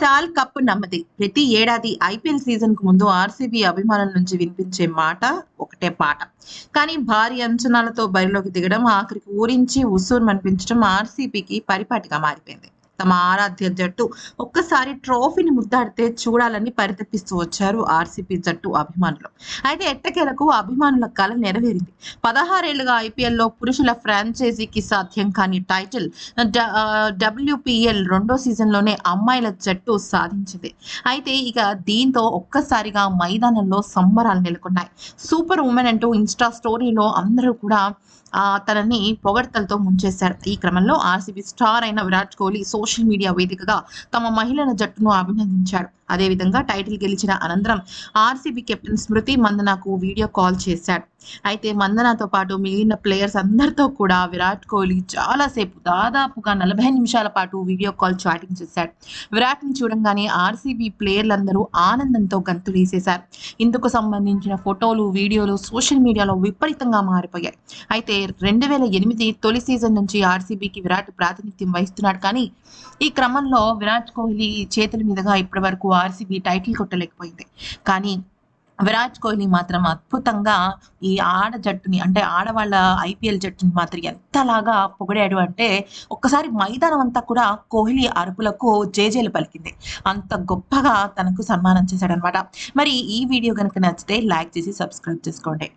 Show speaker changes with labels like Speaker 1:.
Speaker 1: Stall cup నమ్మది. ప్రతి ఏడాది IPL సీజన్కు ముందు ఆర్సీబీ అభిమానుల నుంచి వినిపించే మాట ఒకటే పాట. కానీ భారీ అంచనాలతో బరిలోకి దిగడం ఆఖరికి ఊరించి ఉసూరు అనిపించడం ఆర్సీబీకి పరిపాటిగా మారిపోయింది. తమ ఆరాధ్య జట్టు ఒక్కసారి ట్రోఫీని ముద్దాడితే చూడాలని పరితపిస్తూ వచ్చారు ఆర్సీపీ జట్టు అభిమానులు. అయితే ఎట్టకేలకు అభిమానుల కళ నెరవేరింది. పదహారేళ్ళుగా ఐపీఎల్లో పురుషుల ఫ్రాంచైజీకి సాధ్యం కాని టైటిల్ డబ్ల్యూపీఎల్ రెండో సీజన్లోనే అమ్మాయిల జట్టు సాధించింది. అయితే ఇక దీంతో ఒక్కసారిగా మైదానంలో సంబరాలు నెలకొన్నాయి. సూపర్ ఉమెన్ అంటూ ఇన్స్టా స్టోరీలో అందరూ కూడా తనని పొగడ్తలతో ముంచేశారు. ఈ క్రమంలో ఆర్సీబీ స్టార్ అయిన విరాట్ కోహ్లీ సోషల్ మీడియా వేదికగా తమ మహిళల జట్టును అభినందించాడు అదేవిధంగా టైటిల్ గెలిచిన అనంతరం ఆర్సీబీ కెప్టెన్ స్మృతి మందనకు వీడియో కాల్ చేశాడు. అయితే మందనతో పాటు మిగిలిన ప్లేయర్స్ అందరితో కూడా విరాట్ కోహ్లీ చాలాసేపు దాదాపుగా నలభై నిమిషాల పాటు వీడియో కాల్ చాటింగ్ చేశాడు. విరాట్ని చూడంగానే ఆర్సీబీ ప్లేయర్లందరూ ఆనందంతో గంతులేసేశారు ఇందుకు సంబంధించిన ఫోటోలు వీడియోలు సోషల్ మీడియాలో విపరీతంగా మారిపోయాయి. అయితే రెండు వేల ఎనిమిది తొలి సీజన్ నుంచి ఆర్సీబీకి విరాట్ ప్రాతినిధ్యం వహిస్తున్నాడు. కానీ ఈ క్రమంలో విరాట్ కోహ్లీ చేతుల మీదుగా ఇప్పటి వరకు ఆర్సీబీ టైటిల్ కొట్టలేకపోయింది. కానీ విరాట్ కోహ్లీ మాత్రం అద్భుతంగా ఈ ఆడ జట్టుని అంటే ఆడవాళ్ళ ఐపీఎల్ జట్టుని మాత్రం ఎంతలాగా పొగిడాడు అంటే ఒక్కసారి మైదానం అంతా కూడా కోహ్లీ అరుపులకు జేజేలు పలికింది. అంత గొప్పగా తనకు సన్మానం చేశాడనమాట. మరి ఈ వీడియో కనుక నచ్చితే లైక్ చేసి సబ్స్క్రైబ్ చేసుకోండి.